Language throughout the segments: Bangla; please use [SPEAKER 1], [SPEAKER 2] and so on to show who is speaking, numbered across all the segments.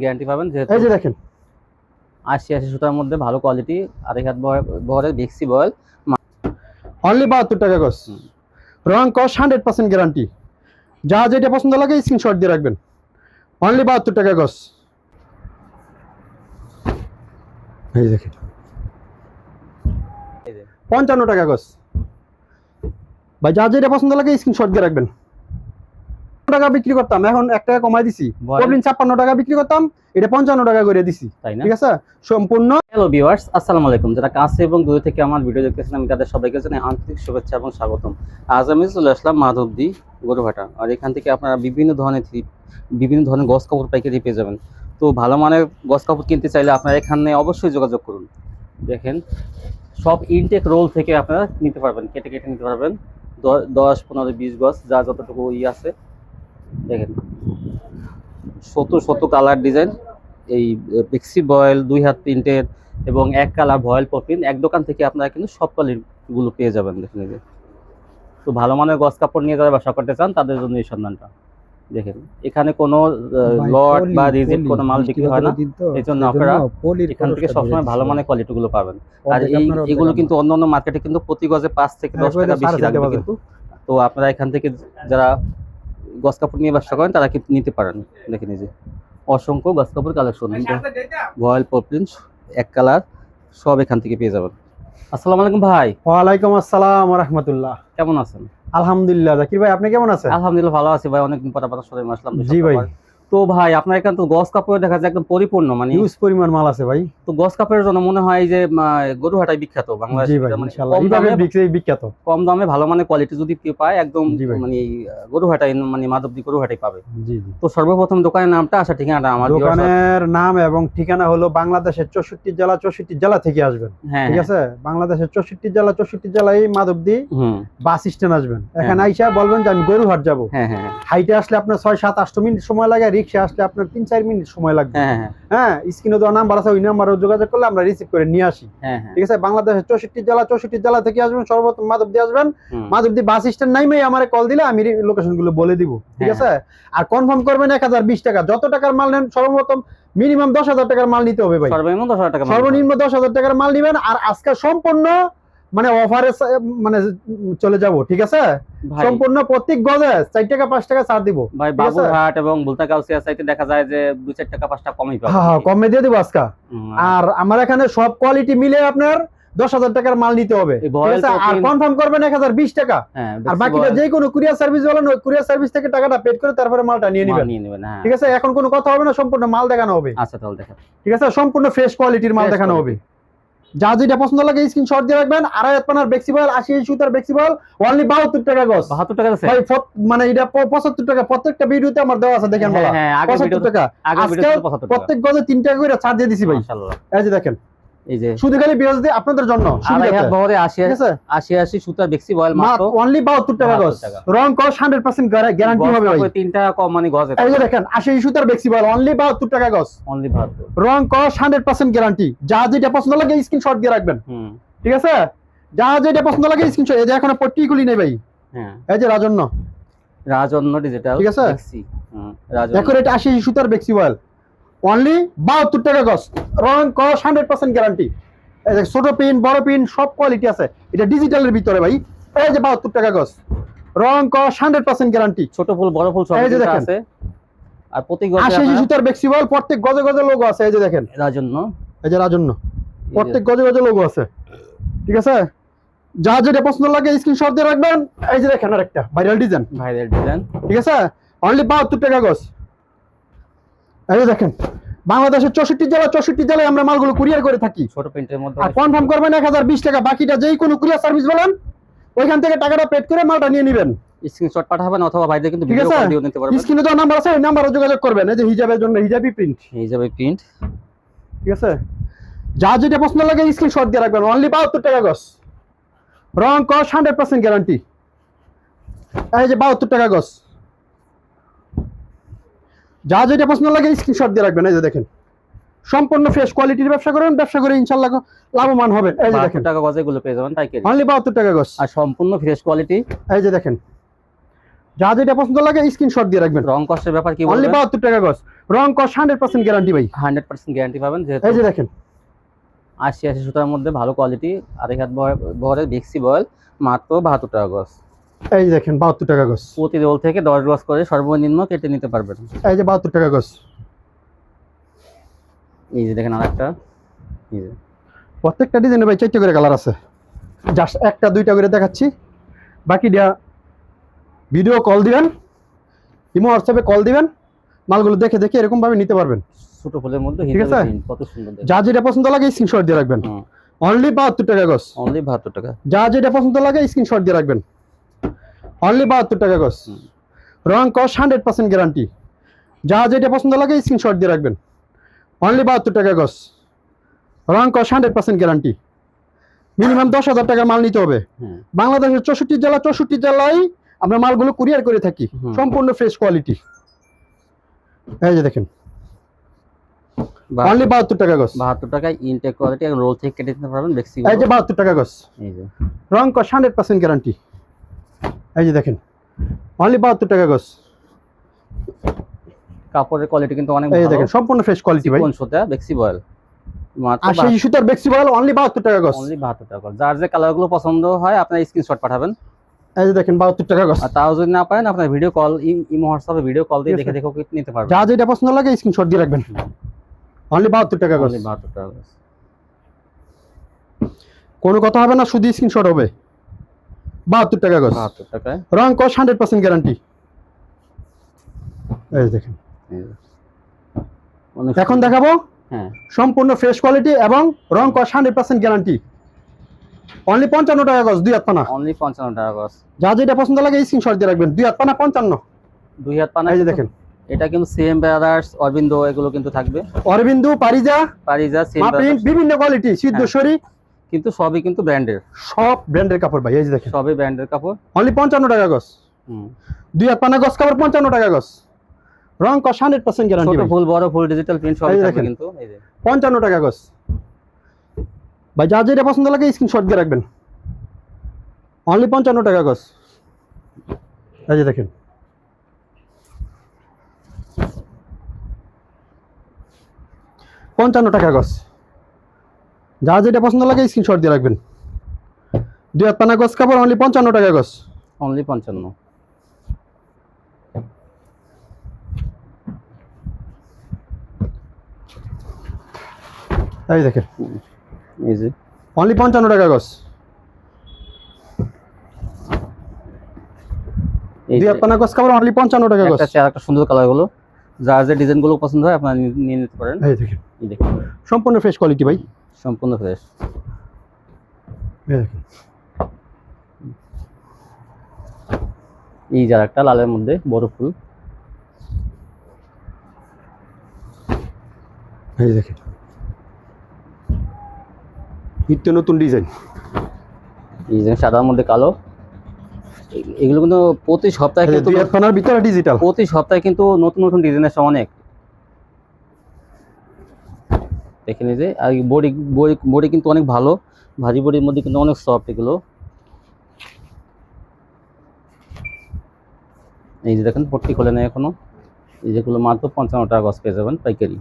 [SPEAKER 1] গ্যারান্টি পাবেন যেহেতু
[SPEAKER 2] এই যে দেখেন।
[SPEAKER 1] আশি আশি সুতার মধ্যে ভালো কোয়ালিটি আড়াই হাত বহর- বহরের ভিক্সি বয়েল।
[SPEAKER 2] অনলি বাহাত্তর টাকা গজ
[SPEAKER 1] হুম।
[SPEAKER 2] রং কস হান্ড্রেড পার্সেন্ট গ্যারান্টি যা যেটা পছন্দ লাগে স্ক্রিনশট দিয়ে রাখবেন। অনলি বাহাত্তর টাকা গজ এই দেখেন।
[SPEAKER 1] এই যে।
[SPEAKER 2] পঞ্চান্ন টাকা গজ ভাই যা যেটা পছন্দ লাগে স্ক্রিনশট দিয়ে রাখবেন। টাকা বিক্রি করতাম এখন এক টাকা কমাই দিছি। প্রবলেম ছাপ্পান্ন টাকা বিক্রি করতাম এটা পঞ্চান্ন টাকা করে দিছি।
[SPEAKER 1] তাই না?
[SPEAKER 2] ঠিক আছে? সম্পূর্ণ।
[SPEAKER 1] হ্যালো ভিউয়ার্স আসসালামু আলাইকুম। যারা কাছে এবং দূরে থেকে আমার ভিডিও দেখতেছেন আমি তাদের সবাইকে জানাই আন্তরিক শুভেচ্ছা এবং স্বাগতম। আজ আমি চলে আসলাম মাধবদী গরুহাটা। আর এখান থেকে আপনারা বিভিন্ন ধরনের বিভিন্ন ধরনের গস কাপড় পাইকারি পেয়ে যাবেন। তো ভালো মানের গস কাপড় কিনতে চাইলে আপনারা এখানে অবশ্যই যোগাযোগ করুন। দেখেন সব ইনটেক রোল থেকে আপনারা নিতে পারবেন কেটে কেটে নিতে পারবেন। দশ পনেরো বিশ গজ যা যতটুকু ই আছে। দেখেন। শত শত কালার ডিজাইন। এই পিক্সি বয়েল দুই হাত প্রিন্টের এবং এক কালার ভয়েল পপিন। এক দোকান থেকে আপনারা কিন্তু সব কোয়ালিটিগুলো পেয়ে যাবেন দেখেন এই যে। তো ভালো মানের গস কাপড় নিয়ে যারা ব্যবসা করতে চান তাদের জন্য এই সন্ধানটা। দেখেন এখানে কোনো লট বা রিজেক্ট কোনো মাল বিক্রি হয় না। এই জন্য আপনারা এখান থেকে সবসময় ভালো মানের কোয়ালিটিগুলো পাবেন। আর এই এগুলো কিন্তু অন্য অন্য মার্কেটে কিন্তু প্রতি গজে পাঁচ থেকে দশ
[SPEAKER 2] হ্যাঁ,
[SPEAKER 1] টাকা বেশি লাগবে কিন্তু। তো আপনারা এখান থেকে যারা গস কাপড় নিয়ে ব্যবসা করেন তারা কিন্তু নিতে পারেন? দেখে নিজে অসংখ্য গছ কাপড় কালেকশন ভয়েল পপলিন এক কালার সব এখান থেকে পেয়ে যাবেন। আসসালাম আলাইকুম ভাই।
[SPEAKER 2] ওয়ালাইকুম আসসালাম রহমতুল্লাহ
[SPEAKER 1] কেমন আছেন?
[SPEAKER 2] আলহামদুলিল্লাহ জাকির ভাই আপনি কেমন আছেন?
[SPEAKER 1] আলহামদুলিল্লাহ ভালো আছি ভাই। অনেকদিন পর আপনার সাথে আসলাম
[SPEAKER 2] জি ভাই।
[SPEAKER 1] তো ভাই আপনার এখানে তো গস কাপড় দেখা যায় একদম পরিপূর্ণ মানে
[SPEAKER 2] হিউজ পরিমাণ মাল আছে ভাই।
[SPEAKER 1] তো গস কাপড়ের জন্য মনে হয় যে গরুহাটাই বিখ্যাত বাংলাদেশে মানে কম দামে
[SPEAKER 2] বিখ্যাত।
[SPEAKER 1] কম দামে ভালো মানের কোয়ালিটি যদি কেউ পায় একদম মানে গরুহাটাই মানে মাধবদী গরুহাটাই পাবে।
[SPEAKER 2] জি জি।
[SPEAKER 1] তো সর্বপ্রথম দোকানের নামটা আসা ঠিকানাটা আমার
[SPEAKER 2] দোকানের নাম এবং ঠিকানা হলো বাংলাদেশের চৌষট্টি জেলা চৌষট্টি জেলা থেকে আসবেন।
[SPEAKER 1] হ্যাঁ
[SPEAKER 2] ঠিক
[SPEAKER 1] হ্যাঁ।
[SPEAKER 2] আছে? বাংলাদেশের চৌষট্টি জেলা চৌষট্টি জেলায় মাধবদী বাস স্ট্যান্ড আসবেন। এখানে। আইসা বলবেন যে আমি গরুহাট যাব।
[SPEAKER 1] হ্যাঁ হ্যাঁ হ্যাঁ।
[SPEAKER 2] হাইটে আসলে আপনার ছয় সাত আট মিনিট সময় লাগে রিক্সা আসলে আপনার তিন চার মিনিট সময় লাগবে।
[SPEAKER 1] হ্যাঁ হ্যাঁ।
[SPEAKER 2] হ্যাঁ স্ক্রিনে দেওয়া নাম্বার আছে ওই নাম্বারে যোগাযোগ করলে আমরা রিসিভ করে নিয়ে আসি।
[SPEAKER 1] হ্যাঁ
[SPEAKER 2] ঠিক আছে? বাংলাদেশের চৌষট্টি জেলা চৌষট্টি জেলা থেকে আসবেন সর্বপ্রথম মাধবদী আসবেন। মাধবদী বাস স্ট্যান্ড নাইমে আমার কল দিলে আমি লোকেশনগুলো বলে দিব। ঠিক। আছে? আর কনফার্ম করবেন এক হাজার বিশ টাকা। যত টাকার মাল নেন সর্বপ্রথম মিনিমাম দশ হাজার টাকার মাল নিতে হবে ভাই।
[SPEAKER 1] সর্বনিম্ন দশ হাজার টাকা
[SPEAKER 2] সর্বনিম্ন দশ হাজার টাকার মাল নিবেন। আর আজকে সম্পূর্ণ মানে অফারে মানে চলে যাব ঠিক আছে? সম্পূর্ণ প্রত্যেক গজে চার টাকা পাঁচ টাকা ছাড় দিব
[SPEAKER 1] ভাই? বাবুরহাট এবং বুলতা গাউসিয়া সাইতে দেখা যায় যে দুই চার টাকা পাঁচ টাকা কমই পাবে।
[SPEAKER 2] হ্যাঁ হ্যাঁ কমে দিয়ে দিব আজকে। আর আমার এখানে সব কোয়ালিটি মিলে আপনার দশ হাজার টাকার মাল নিতে হবে? আর কনফার্ম করবেন এক হাজার বিশ টাকা।
[SPEAKER 1] হ্যাঁ
[SPEAKER 2] আর বাকিটা যে কোনো কুরিয়ার সার্ভিস বলেন ওই কুরিয়ার সার্ভিস থেকে টাকাটা পেড করে তারপরে মালটা নিয়ে নেবেন।
[SPEAKER 1] নিয়ে নেবেন হ্যাঁ।
[SPEAKER 2] ঠিক আছে? এখন কোনো কথা হবে না সম্পূর্ণ মাল দেখানো হবে।
[SPEAKER 1] আচ্ছা তাহলে দেখা
[SPEAKER 2] ঠিক আছে? সম্পূর্ণ ফ্রেশ কোয়ালিটির মাল দেখানো হবে। যা যেটা পছন্দ লাগে স্ক্রিনশট দিয়ে রাখবেন। আড়াই হাত পানার বেক্সিবল আশি সুতার বেক্সিবল অনলি বাহাত্তর টাকা গছ
[SPEAKER 1] বাহাত্তর টাকা আছে
[SPEAKER 2] ভাই মানে এটা পঁচাত্তর টাকা। প্রত্যেকটা ভিডিওতে আমার দেওয়া আছে দেখেন
[SPEAKER 1] হ্যাঁ
[SPEAKER 2] বলা
[SPEAKER 1] হ্যাঁ
[SPEAKER 2] পঁচাত্তর টাকা। আজকে প্রত্যেক গজে তিন টাকা করে ছাড় দিয়ে দিছি ভাই। এই যে দেখেন। শুধু খালি বিরোধ দিয়ে আপনাদের জন্য
[SPEAKER 1] আড়াই হাত
[SPEAKER 2] সুবিধাতে।
[SPEAKER 1] বহরে আশি
[SPEAKER 2] ঠিক আছে?
[SPEAKER 1] আশি আশি বেক্সি বয়েল মাত্র
[SPEAKER 2] অনলি বাহাত্তর টাকা গজ। রং কস হান্ড্রেড পার্সেন্ট গ্যারান্টি হবে ভাই।
[SPEAKER 1] কাপড়ে টাকা কম মানে গজে
[SPEAKER 2] এই যে দেখেন আশি সুতার বেক্সিবল অনলি বাহাত্তর টাকা গজ।
[SPEAKER 1] অনলি বাহাত্তর।
[SPEAKER 2] রং কস হান্ড্রেড পার্সেন্ট গ্যারান্টি যা যেটা পছন্দ লাগে স্ক্রিনশট দিয়ে রাখবেন। ঠিক আছে? যা যেটা পছন্দ লাগে স্ক্রিনশট এই যে এখন পট্টিগুলি নেই ভাই।
[SPEAKER 1] হ্যাঁ।
[SPEAKER 2] এই যে রাজন্য।
[SPEAKER 1] রাজন্য ডিজিটাল
[SPEAKER 2] ঠিক আছে?
[SPEAKER 1] বেক্সি।
[SPEAKER 2] সুতার বেক্সি অনলি বাহাত্তর টাকা গজ। রং কস হান্ড্রেড পার্সেন্ট গ্যারান্টি ছোট পিন বড় পিন সব কোয়ালিটি আছে। এটা ডিজিটালের ভিতরে ভাই। এই যে বাহাত্তর টাকা গজ। রং কস হান্ড্রেড পার্সেন্ট গ্যারান্টি
[SPEAKER 1] ছোট ফুল বড় ফুল সব
[SPEAKER 2] যে দেখেন।
[SPEAKER 1] আছে। আর প্রতি গজে
[SPEAKER 2] আশি সুতার প্রত্যেক গজে গজে লোগো আছে। এই যে দেখেন।
[SPEAKER 1] রাজন্য।
[SPEAKER 2] এই যে রাজন্য। প্রত্যেক গজে গজে লোগো আছে। ঠিক আছে? যা যেটা পছন্দ লাগে স্ক্রিনশট দিয়ে রাখবেন। এই যে দেখেন আরেকটা ভাইরাল ডিজাইন
[SPEAKER 1] ভাইরাল ডিজাইন
[SPEAKER 2] ঠিক আছে? অনলি বাহাত্তর টাকা গজ। এই দেখেন বাংলাদেশের চৌষট্টি জেলা চৌষট্টি জেলায় আমরা মালগুলো কুরিয়ার করে থাকি।
[SPEAKER 1] ছোট প্রিন্টের মধ্যে
[SPEAKER 2] আর কনফার্ম করবেন এক হাজার বিশ টাকা বাকিটা যেই কোনো কুরিয়ার সার্ভিস বলেন ওইখান থেকে টাকাটা পেড করে মালটা নিয়ে নেবেন।
[SPEAKER 1] স্ক্রিনশট পাঠাবেন অথবা ভাইদের কিন্তু ভিডিও? কল দিয়েও নিতে পারবেন।
[SPEAKER 2] স্ক্রিনে দেওয়া নাম্বার আছে ওই নাম্বারে যোগাযোগ করবেন। এই যে হিজাবের জন্য হিজাবি প্রিন্ট
[SPEAKER 1] যাবে প্রিন্ট
[SPEAKER 2] ঠিক আছে? যা যেটা পছন্দ লাগে স্ক্রিনশট দিয়ে রাখবেন। অনলি বাহাত্তর টাকা গজ। রং কস হান্ড্রেড পার্সেন্ট গ্যারান্টি এই যে বাহাত্তর টাকা গজ। যা যেটা পছন্দ লাগে স্ক্রিনশট দিয়ে রাখবেন এই যে দেখেন। সম্পূর্ণ ফ্রেশ কোয়ালিটির ব্যবসা করেন ব্যবসা করে ইনশাল্লাহ লাভবান হবেন। এই যে দেখেন।
[SPEAKER 1] টাকা গজে গুলো পেয়ে যাবেন তাই
[SPEAKER 2] অনলি বাহাত্তর টাকা গজ।
[SPEAKER 1] আর সম্পূর্ণ ফ্রেশ কোয়ালিটি
[SPEAKER 2] এই যে দেখেন। যা যেটা পছন্দ লাগে স্ক্রিনশট দিয়ে রাখবেন।
[SPEAKER 1] রং কষ্টের ব্যাপার কি
[SPEAKER 2] অনলি
[SPEAKER 1] বলবেন?
[SPEAKER 2] বাহাত্তর টাকা গজ। রং কস হান্ড্রেড পার্সেন্ট গ্যারান্টি ভাই।
[SPEAKER 1] হান্ড্রেড পার্সেন্ট গ্যারান্টি পাবেন যেহেতু
[SPEAKER 2] এই যে দেখেন।
[SPEAKER 1] আশি আশি সুতার মধ্যে ভালো কোয়ালিটি আড়াই হাত বহর- ভিক্সি বয়েল মাত্র বাহাত্তর টাকা গজ।
[SPEAKER 2] এই দেখেন বাহাত্তর টাকা গজ
[SPEAKER 1] প্রতি রোল থেকে দশ গজ করে সর্বনিম্ন কেটে নিতে পারবেন।
[SPEAKER 2] এই যে বাহাত্তর টাকা গজ
[SPEAKER 1] এই যে দেখেন আরেকটা। এই যে।
[SPEAKER 2] প্রত্যেকটা ডিজাইনে ভাই চারটে করে কালার আছে। জাস্ট একটা দুইটা করে দেখাচ্ছি। বাকি বাকিটা ভিডিও কল দিবেন ইমো হোয়াটসঅ্যাপে কল দিবেন মালগুলো দেখে দেখে এরকম ভাবে নিতে পারবেন।
[SPEAKER 1] ছোট ফুলের মধ্যে
[SPEAKER 2] ঠিক আছে?
[SPEAKER 1] কত সুন্দর
[SPEAKER 2] যা যেটা পছন্দ লাগে স্ক্রিনশট দিয়ে রাখবেন। অনলি বাহাত্তর টাকা গজ
[SPEAKER 1] অনলি বাহাত্তর টাকা।
[SPEAKER 2] যা যেটা পছন্দ লাগে স্ক্রিনশট দিয়ে রাখবেন। অনলি বাহাত্তর টাকা গজ। রং কস হান্ড্রেড পার্সেন্ট গ্যারান্টি। যা যেটা পছন্দ লাগে স্ক্রিনশট দিয়ে রাখবেন। অনলি বাহাত্তর টাকা গজ। রং কস হান্ড্রেড পার্সেন্ট গ্যারান্টি। মিনিমাম দশ হাজার টাকার মাল নিতে হবে। বাংলাদেশের চৌষট্টি জেলা চৌষট্টি জেলায় আমরা মালগুলো কুরিয়ার করে থাকি। সম্পূর্ণ ফ্রেশ কোয়ালিটি এই যে দেখেন। অনলি বাহাত্তর টাকা গজ।
[SPEAKER 1] বাহাত্তর টাকায় ইনটেক কোয়ালিটি এবং রোল থেকে কেটে নিতে পারবেন বেক্সি
[SPEAKER 2] এই যে বাহাত্তর টাকা গজ।
[SPEAKER 1] এই যে।
[SPEAKER 2] রং কস হান্ড্রেড পার্সেন্ট গ্যারান্টি। এই যে দেখেন অনলি বাহাত্তর টাকা গজ
[SPEAKER 1] কাপড়ের কোয়ালিটি কিন্তু অনেক
[SPEAKER 2] এই
[SPEAKER 1] ভালো।
[SPEAKER 2] দেখেন সম্পূর্ণ ফ্রেশ কোয়ালিটি ভাই।
[SPEAKER 1] কোন সুতা বেক্সি বয়েল
[SPEAKER 2] সেই সুতার বেক্সি বয়েল অনলি বাহাত্তর টাকা গজ
[SPEAKER 1] অনলি বাহাত্তর টাকা করে। যার যে কালারগুলো পছন্দ হয় আপনার স্ক্রিনশট পাঠাবেন।
[SPEAKER 2] এই যে দেখেন বাহাত্তর টাকা গজ
[SPEAKER 1] আর তাও যদি না পারেন আপনার ভিডিও কল ইমো হোয়াটসঅ্যাপে ভিডিও কল দিয়ে দেখে। দেখে নিতে পারবেন?
[SPEAKER 2] যা যেটা পছন্দ লাগে স্ক্রিনশট দিয়ে রাখবেন। অনলি বাহাত্তর টাকা গজ
[SPEAKER 1] অনলি বাহাত্তর টাকা করে।
[SPEAKER 2] কোনো কথা হবে না শুধু স্ক্রিনশট হবে। বাহাত্তর টাকা গজ।
[SPEAKER 1] বাহাত্তর টাকায়।
[SPEAKER 2] রং কস হান্ড্রেড পার্সেন্ট গ্যারান্টি এই দেখেন। এখন দেখাবো
[SPEAKER 1] হ্যাঁ।
[SPEAKER 2] সম্পূর্ণ ফ্রেশ কোয়ালিটি এবং রং কস হান্ড্রেড পার্সেন্ট গ্যারান্টি অনলি পঞ্চান্ন টাকা গজ দুই হাত পানা।
[SPEAKER 1] অনলি পঞ্চান্ন টাকা গজ।
[SPEAKER 2] যা যেটা পছন্দ লাগে এই স্ক্রিনশট দিয়ে রাখবেন। দুই হাত পানা পঞ্চান্ন।
[SPEAKER 1] দুই হাত পানা
[SPEAKER 2] এই যে দেখেন।
[SPEAKER 1] এটা কিন্তু সেম ব্রাদার্স অরবিন্দ এগুলো কিন্তু থাকবে।
[SPEAKER 2] অরবিন্দু পারিজা
[SPEAKER 1] পারিজা সেম
[SPEAKER 2] বিভিন্ন কোয়ালিটি সিদ্ধেশ্বরী
[SPEAKER 1] কিন্তু সবই কিন্তু ব্র্যান্ডের।
[SPEAKER 2] সব ব্র্যান্ডের কাপড় ভাই এই যে দেখেন।
[SPEAKER 1] সবই ব্র্যান্ডের কাপড়।
[SPEAKER 2] অনলি পঞ্চান্ন টাকা গজ।
[SPEAKER 1] হুম।
[SPEAKER 2] দুই হাত পানা গজ কাপড় পঞ্চান্ন টাকা গজ। রং কস হান্ড্রেড পার্সেন্ট গ্যারান্টি
[SPEAKER 1] ছোট ফুল বড় ফুল ডিজিটাল প্রিন্ট সবই থাকবে কিন্তু এই যে।
[SPEAKER 2] পঞ্চান্ন টাকা গজ। ভাই যা যেটা পছন্দ লাগে স্ক্রিনশট দিয়ে রাখবেন। অনলি পঞ্চান্ন টাকা গজ। এই যে দেখেন। পঞ্চান্ন টাকা গজ। যা যেটা পছন্দ লাগে স্ক্রিনশট দিয়ে রাখবেন। দুই হাত পানা গজ কাপড় অনলি পঞ্চান্ন টাকা গজ
[SPEAKER 1] অনলি পঞ্চান্ন।
[SPEAKER 2] এই দেখেন।
[SPEAKER 1] যে।
[SPEAKER 2] অনলি পঞ্চান্ন টাকা
[SPEAKER 1] এই
[SPEAKER 2] দুই
[SPEAKER 1] যে।
[SPEAKER 2] হাত পানা গজ কাপড় অনলি পঞ্চান্ন টাকা গজ
[SPEAKER 1] একটা সুন্দর কালারগুলো। যার যে ডিজাইনগুলো পছন্দ হয় আপনারা নিয়ে নিতে পারেন।
[SPEAKER 2] এই দেখেন।
[SPEAKER 1] এই দেখুন।
[SPEAKER 2] সম্পূর্ণ ফ্রেশ কোয়ালিটি ভাই।
[SPEAKER 1] সম্পূর্ণ ফ্রেশ
[SPEAKER 2] এই
[SPEAKER 1] যার একটা লালের মধ্যে বড় ফুল।
[SPEAKER 2] এই দেখেন। নিত্য নতুন ডিজাইন।
[SPEAKER 1] যে সাদার মধ্যে কালো। এগুলো কিন্তু প্রতি সপ্তাহে কিন্তু
[SPEAKER 2] ভিতরে ডিজিটাল
[SPEAKER 1] প্রতি সপ্তাহে কিন্তু নতুন নতুন ডিজাইন আসে অনেক। দেখে যে আর বডি বডি বডি কিন্তু অনেক ভালো ভারী বডির মধ্যে কিন্তু অনেক সফট এগুলো। এই যে দেখেন পট্টি খোলে নেই এখনও। এই যেগুলো মাত্র পঞ্চান্ন টাকা গছ পেয়ে যাবেন পাইকারি।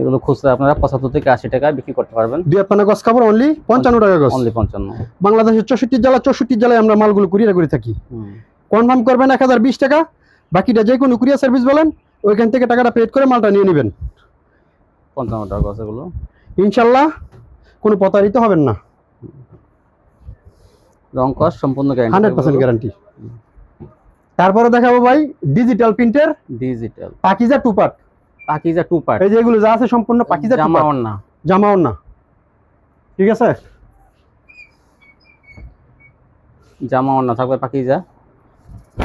[SPEAKER 1] এগুলো খুচরা আপনারা পঁচাত্তর থেকে আশি টাকায় বিক্রি করতে পারবেন।
[SPEAKER 2] দুই পানা গজ কাপড় অনলি পঞ্চান্ন টাকা গছ?
[SPEAKER 1] অনলি পঞ্চান্ন।
[SPEAKER 2] বাংলাদেশের চৌষট্টি জেলা চৌষট্টি জেলায় আমরা মালগুলো কুরিয়ার করে থাকি। কনফার্ম করবেন এক হাজার বিশ টাকা বাকিটা যে কোনো কুরিয়ার সার্ভিস বলেন ওইখান থেকে টাকাটা পেড করে মালটা নিয়ে নেবেন।
[SPEAKER 1] পঞ্চান্ন টাকা এগুলো।
[SPEAKER 2] ইনশাল্লাহ কোনো প্রতারিত হবেন না।
[SPEAKER 1] রং কস সম্পূর্ণ
[SPEAKER 2] হান্ড্রেড পার্সেন্ট
[SPEAKER 1] গ্যারান্টি
[SPEAKER 2] গ্যারান্টি তারপরে দেখাবো ভাই ডিজিটাল প্রিন্টের
[SPEAKER 1] digital
[SPEAKER 2] Pakiza two part
[SPEAKER 1] Pakiza two part
[SPEAKER 2] এই যে এগুলো যা আছে সম্পূর্ণ পাকিজা
[SPEAKER 1] জামা
[SPEAKER 2] পার্ট
[SPEAKER 1] জামা
[SPEAKER 2] জামাও না ঠিক আছে?
[SPEAKER 1] জামা ওড়না থাকবে পাকিজা।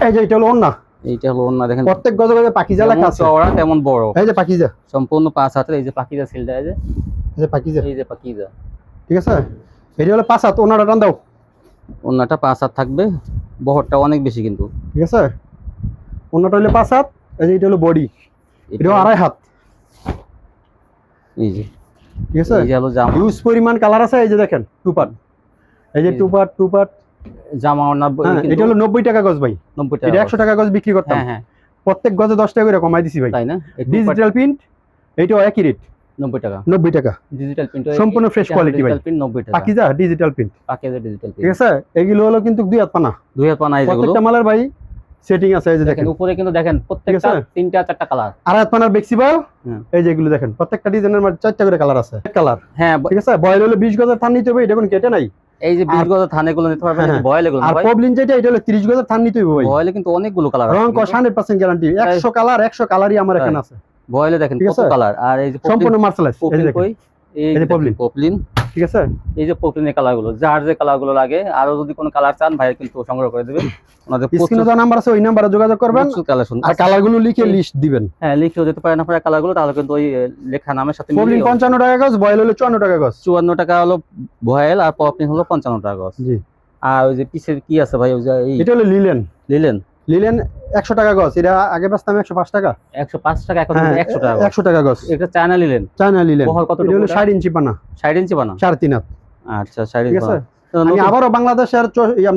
[SPEAKER 2] এই যে এটা হলো ওন্না
[SPEAKER 1] এইটা হলো ওড়না দেখেন।
[SPEAKER 2] প্রত্যেক গজে গজে পাকিজা লেখা আছে।
[SPEAKER 1] চওড়া তেমন বড়।
[SPEAKER 2] এই যে পাকিজা
[SPEAKER 1] সম্পূর্ণ পাঁচ হাতের এই যে পাকিজা সিলটা এই যে।
[SPEAKER 2] এই যে পাকিজা
[SPEAKER 1] এই যে পাকিজা
[SPEAKER 2] ঠিক আছে? এটা হলো পাঁচ হাত ওনারা টান দাও।
[SPEAKER 1] ওড়নাটা পাঁচ হাত থাকবে। বহরটা অনেক বেশি কিন্তু।
[SPEAKER 2] ঠিক আছে? অন্যটা হলো পাঁচ হাত এই যে এটা হলো বডি।
[SPEAKER 1] এটা
[SPEAKER 2] আড়াই হাত।
[SPEAKER 1] এই যে।
[SPEAKER 2] ঠিক আছে?
[SPEAKER 1] এই যে হলো জামা।
[SPEAKER 2] ইউজ পরিমাণ কালার আছে এই যে দেখেন টু পার্ট এই যে
[SPEAKER 1] এই যে।
[SPEAKER 2] টু পার্ট টু পার্ট
[SPEAKER 1] জামা
[SPEAKER 2] হ্যাঁ এটা হলো নব্বই টাকা গজ ভাই।
[SPEAKER 1] 90 টাকা
[SPEAKER 2] একশো টাকা গজ বিক্রি করতাম।
[SPEAKER 1] হ্যাঁ হ্যাঁ।
[SPEAKER 2] প্রত্যেক গজে দশ টাকা করে কমাই দিছি ভাই।
[SPEAKER 1] তাই না?
[SPEAKER 2] ডিজিটাল প্রিন্ট এইটাও একই রেট
[SPEAKER 1] 90 টাকা।
[SPEAKER 2] নব্বই টাকা।
[SPEAKER 1] ডিজিটাল প্রিন্ট
[SPEAKER 2] সম্পূর্ণ fresh quality ভাই।
[SPEAKER 1] প্রিন্ট 90 টাকা।
[SPEAKER 2] Pakiza digital print
[SPEAKER 1] Pakiza digital
[SPEAKER 2] ঠিক আছে? এগুলো হলো কিন্তু দুই হাত পানা।
[SPEAKER 1] দুই হাত পানা
[SPEAKER 2] প্রত্যেকটা মালের ভাই সেটিং আছে এই যে
[SPEAKER 1] দেখেন উপরে কিন্তু দেখেন প্রত্যেকটা তিনটা চারটা কালার
[SPEAKER 2] আর হাত পানার বেক্সিবল
[SPEAKER 1] হুম।
[SPEAKER 2] এই যে এগুলো দেখেন প্রত্যেকটা ডিজাইনের মধ্যে চারটা করে কালার আছে। কালার
[SPEAKER 1] হ্যাঁ
[SPEAKER 2] ঠিক আছে? বয়েল হলো বিশ গজের থান নিতে হবে এটা কোনো কেটে নাই।
[SPEAKER 1] এই যে বিশ গজের থানে গুলো নিতে পারবেন বয়েল এগুলো গুলো
[SPEAKER 2] আর পবলিন যেটা এটা হলো তিরিশ গজের থান নিতে হবে ভাই।
[SPEAKER 1] বয়েলে কিন্তু অনেকগুলো কালার
[SPEAKER 2] রং কস হান্ড্রেড পার্সেন্ট গ্যারান্টি একশো কালার একশো কালারই আমার এখানে আছে।
[SPEAKER 1] বয়েলে দেখেন কত কালার আর এই যে
[SPEAKER 2] সম্পূর্ণ মার্সেলাইজ এই দেখেন।
[SPEAKER 1] এই
[SPEAKER 2] এই যে
[SPEAKER 1] যে
[SPEAKER 2] পপলিন।
[SPEAKER 1] পপলিন
[SPEAKER 2] ঠিক আছে?
[SPEAKER 1] এই যে পপলিনের কালার যার যে কালার লাগে আরও যদি কোনো কালার চান ভাই কিন্তু সংগ্রহ করে দেবেন। ওনাদের
[SPEAKER 2] স্ক্রিনে যে নাম্বার আছে ওই নাম্বারে যোগাযোগ করবেন।
[SPEAKER 1] কালেকশন
[SPEAKER 2] আর কালার লিখে
[SPEAKER 1] এই-
[SPEAKER 2] লিস্ট দিবেন।
[SPEAKER 1] হ্যাঁ লিখেও যেতে পারেন আপনারা কালারগুলো তাহলে কিন্তু ওই লেখা নামের সাথে
[SPEAKER 2] টাকা গজ বয়েল হলো চুয়ান্ন টাকা গজ।
[SPEAKER 1] টাকা হলো ভয়েল আর পপলিন হলো পঞ্চান্ন টাকা গজ।
[SPEAKER 2] জি।
[SPEAKER 1] আর ওই যে পিছের কি আছে ভাই ওই যে
[SPEAKER 2] এটা হলো লিলেন
[SPEAKER 1] লিলেন
[SPEAKER 2] লিলেন একশো টাকা গছ এটা আগে বেচতাম একশো পাঁচ টাকা?
[SPEAKER 1] একশো পাঁচ টাকা এখন
[SPEAKER 2] হ্যাঁ
[SPEAKER 1] একশো টাকা
[SPEAKER 2] একশো টাকা গছ
[SPEAKER 1] এটা চায়না লিলেন।
[SPEAKER 2] China linen. কত হলো? ষাট ইঞ্চি পানা।
[SPEAKER 1] ষাট ইঞ্চি পানা?
[SPEAKER 2] সাড়ে তিন
[SPEAKER 1] আচ্ছা ষাট ইঞ্চি
[SPEAKER 2] আবারও বাংলাদেশের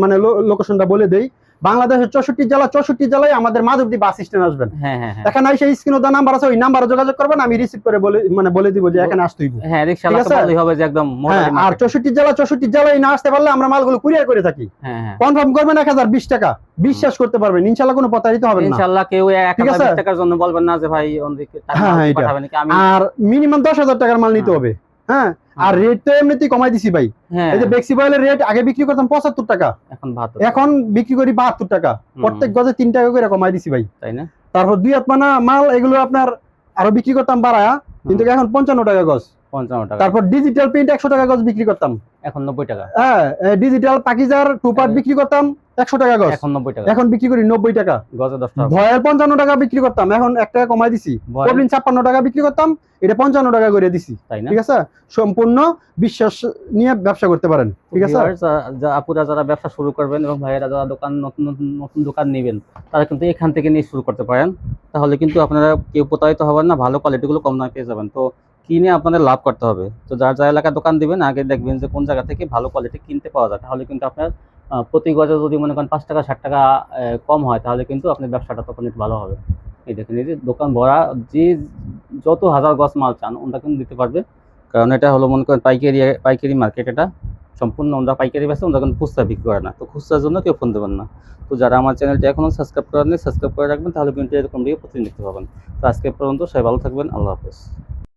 [SPEAKER 2] মানে লোকেশনটা বলে দেই। বাংলাদেশের চৌষট্টি জেলা চৌষট্টি জেলায় আমাদের মাধবদী বাস স্ট্যান্ড আসবেন।
[SPEAKER 1] হ্যাঁ হ্যাঁ হ্যাঁ।
[SPEAKER 2] এখানে এসে স্ক্রিনে দেওয়া নাম্বার আছে ওই নাম্বারে যোগাযোগ করবেন আমি রিসিভ করে বলে মানে বলে দিব যে এখানে আসতে হইব।
[SPEAKER 1] হ্যাঁ লাগতে হবে যে একদম
[SPEAKER 2] আর চৌষট্টি জেলা চৌষট্টি জেলায় না আসতে পারলে আমরা মালগুলো কুরিয়ার করে থাকি। কনফার্ম করবেন এক হাজার বিশ টাকা। বিশ্বাস করতে পারবেন ইনশাল্লাহ কোনো প্রতারিত হবে না।
[SPEAKER 1] ইনশাআল্লাহ কেউ এক হাজার টাকার জন্য বলবেন না যে ভাই ওদিকে টাকা
[SPEAKER 2] এটা।
[SPEAKER 1] পাঠাবেন কি আমি
[SPEAKER 2] আর মিনিমাম দশ হাজার টাকার মাল নিতে। হবে। হ্যাঁ আর রেট তো এমনিতেই কমাই দিছি ভাই।
[SPEAKER 1] হ্যাঁ।
[SPEAKER 2] এই যে বেক্সি বয়েলের রেট আগে বিক্রি করতাম পঁচাত্তর টাকা।
[SPEAKER 1] এখন ভাত
[SPEAKER 2] এখন বিক্রি করি বাহাত্তর টাকা। প্রত্যেক গজে তিন টাকা করে কমাই দিছি ভাই।
[SPEAKER 1] তাই না?
[SPEAKER 2] তারপর দুই আত্মানা মানা মাল এগুলো আপনার আরও বিক্রি করতাম বাড়ায়া কিন্তু এখন পঞ্চান্ন টাকা গজ।
[SPEAKER 1] পঞ্চান্ন টাকা।
[SPEAKER 2] তারপর ডিজিটাল প্রিন্ট একশো টাকা গজ বিক্রি করতাম।
[SPEAKER 1] এখন নব্বই টাকা।
[SPEAKER 2] হ্যাঁ ডিজিটাল পাকিজার টু পার্ট
[SPEAKER 1] হ্যাঁ।
[SPEAKER 2] বিক্রি করতাম একশো টাকা গজ।
[SPEAKER 1] এখন নব্বই টাকা।
[SPEAKER 2] এখন বিক্রি করি নব্বই টাকা।
[SPEAKER 1] গজে দশ টাকা।
[SPEAKER 2] ভয়ের পঞ্চান্ন টাকা বিক্রি করতাম এখন এক টাকা কমাই দিছি। ছাপ্পান্ন টাকা বিক্রি করতাম এটা পঞ্চান্ন টাকা করে দিছি।
[SPEAKER 1] তাই না?
[SPEAKER 2] ঠিক আছে? সম্পূর্ণ বিশ্বাস নিয়ে ব্যবসা করতে পারেন। ঠিক আছে?
[SPEAKER 1] আপুরা যারা ব্যবসা শুরু করবেন এবং ভাইয়েরা যারা দোকান নতুন নতুন নতুন দোকান নেবেন তারা কিন্তু এখান থেকে নিয়ে শুরু করতে পারেন। তাহলে কিন্তু আপনারা কেউ প্রতারিত হবেন না ভালো কোয়ালিটিগুলো কম দামে পেয়ে যাবেন। তো কিনে আপনাদের লাভ করতে হবে? তো যার যা এলাকায় দোকান দিবেন, আগে দেখবেন যে কোন জায়গা থেকে ভালো কোয়ালিটি কিনতে পাওয়া যায়। তাহলে কিন্তু আপনার প্রতি গজে যদি মনে করেন পাঁচ টাকা, ষাট টাকা কম হয়, তাহলে কিন্তু আপনার ব্যবসাটা তখন একটু ভালো হবে। এই দেখেন, এই যে দোকান ভরা, যে যত হাজার গজ মাল চান ওটা কিন্তু দিতে পারবে। কারণ এটা হলো মনে করেন পাইকারি পাইকারি মার্কেট এটা। সম্পূর্ণ আমরা পাইকারি বেচে ওরা কিন্তু খুচরা বিক্রি করে না। তো খুচরার জন্য কেউ ফোন দেবেন না। তো যারা আমার চ্যানেলটি এখনও সাবস্ক্রাইব করেননি সাবস্ক্রাইব করে রাখবেন, তাহলে কিন্তু এরকম ভিডিও প্রতিদিন দেখতে পাবেন। তো আজকে পর্যন্ত, সবাই ভালো থাকবেন, আল্লাহ হাফেজ।